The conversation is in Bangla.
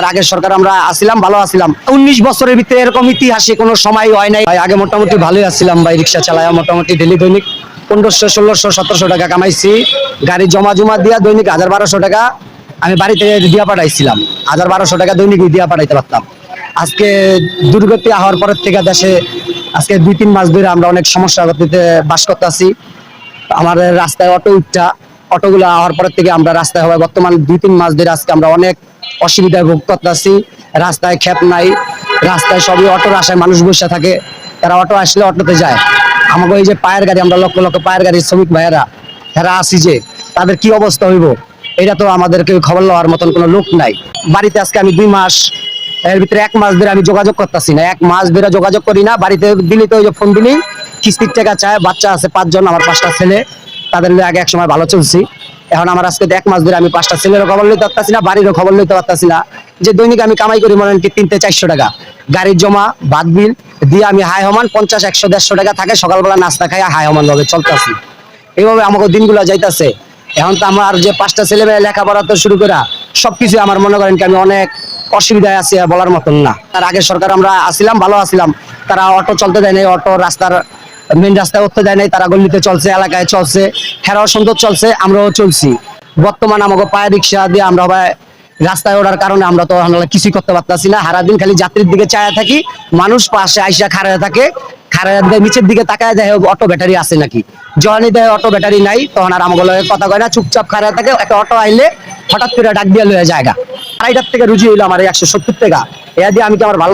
তার আগের সরকার আমরা আসিলাম, ভালো আসিলাম। উনিশ বছরের ভিতরে এরকম ইতিহাসে কোনো সময় হয় নাই। আগে মোটামুটি ভালোই আসছিলাম ভাই, রিক্সা চালায় মোটামুটি ডেলি দৈনিক পনেরোশো, ষোলোশো, সতেরোশো টাকা কামাইছি। গাড়ি জমা জমা দিয়া দৈনিক হাজার বারোশো টাকা আমি বাড়ি থেকে দিয়া পাঠাইছিলাম। হাজার বারোশো টাকা দৈনিক দিয়া পাঠাইতে পারতাম। আজকে দুর্গতি হওয়ার পরের থেকে দেশে আজকে দুই, তিন মাস ধরে আমরা অনেক সমস্যা গতিতে বাস করতেছি আমাদের রাস্তায় অটো উঠটা অটোগুলো হওয়ার পরের থেকে আমরা রাস্তায় হওয়ায় বর্তমান দুই, তিন মাস ধরে আজকে আমরা অনেক অসুবিধায় ভোগ করতেছি। রাস্তায় খেপ নাই। রাস্তায় সবই অটোর আসায় মানুষ বসে থাকে। তারা অটো আসলে অটোতে যায়। আমাকে এই যে পায়ের গাড়ি, আমরা লক্ষ লক্ষ পায়ের গাড়ির শ্রমিক ভাইয়েরা, এরা আসি যে, তাদের কি অবস্থা হইব? এটা তো আমাদেরকে খবর লওয়ার মতন কোনো লোক নাই। বাড়িতে আজকে আমি দুই মাস, এর ভিতরে এক মাস ধরে আমি যোগাযোগ করতেছি না। এক মাস ধরে যোগাযোগ করি না। বাড়িতে দিলি তো ওই যে ফোন দিলি, কিস্তির টাকা চায়, বাচ্চা আছে পাঁচজন, আমার পাঁচটা ছেলে। তাদের আগে এক সময় ভালো চলছি। এখন আমার আজকে এক মাস ধরে আমি পাঁচটা ছেলেরও খবর লইতে পারতাছি না, বাড়িরও খবর লইতে পারতাছি না। যে দৈনিক আমি কামাই করি মনে হয় তিনটে চারশো টাকা। গাড়ির জমা বাদ বিল, দিয়ে আমি হাই হমান পঞ্চাশ, একশো, দেড়শো টাকা থাকে, সকালবেলা নাস্তা খাই হাই হমান ভাবে চলতেছি। এইভাবে আমাকে দিনগুলো যাইতাছে। এখন তো আমার যে পাঁচটা ছেলে মেয়ে লেখাপড়া তো শুরু করা, সবকিছু আমার মনে করেন কি আমি অনেক অসুবিধায় আছি বলার মতন না। তার আগে সরকার আমরা আসিলাম ভালো আসিলাম তারা অটো চলতে দেয় নাই, অটো রাস্তার মেন রাস্তায় উঠতে দেয় নাই, তারা গল্লিতে চলছে, এলাকায় চলছে, হেরাও সুন্দর চলছে, আমরাও চলছি। বর্তমান আমাকে পায়ে রিক্সা দিয়ে আমরা রাস্তায় ওঠার কারণে আমরা তো কিছুই করতে পারতাছি না। সারাদিন খালি যাত্রীর দিকে চায়া থাকি, মানুষ পাশে আইসা খাড়ায় থাকে নিচের দিকে তাকায় দেয় অটো ব্যাটারি আছে নাকি। যখনই দেয় অটো ব্যাটারি নাই, তখন আর আমাকে লগে কথা কয় না, চুপচাপ খাড়ায় থাকে, একটা অটো আইলে হঠাৎ করে ডাক দিয়ে লয়ে জায়গা আড়াইটার থেকে রুজি হইল আমার একশো সত্তর টাকা। এ দিয়ে আমি কি আমার ভালো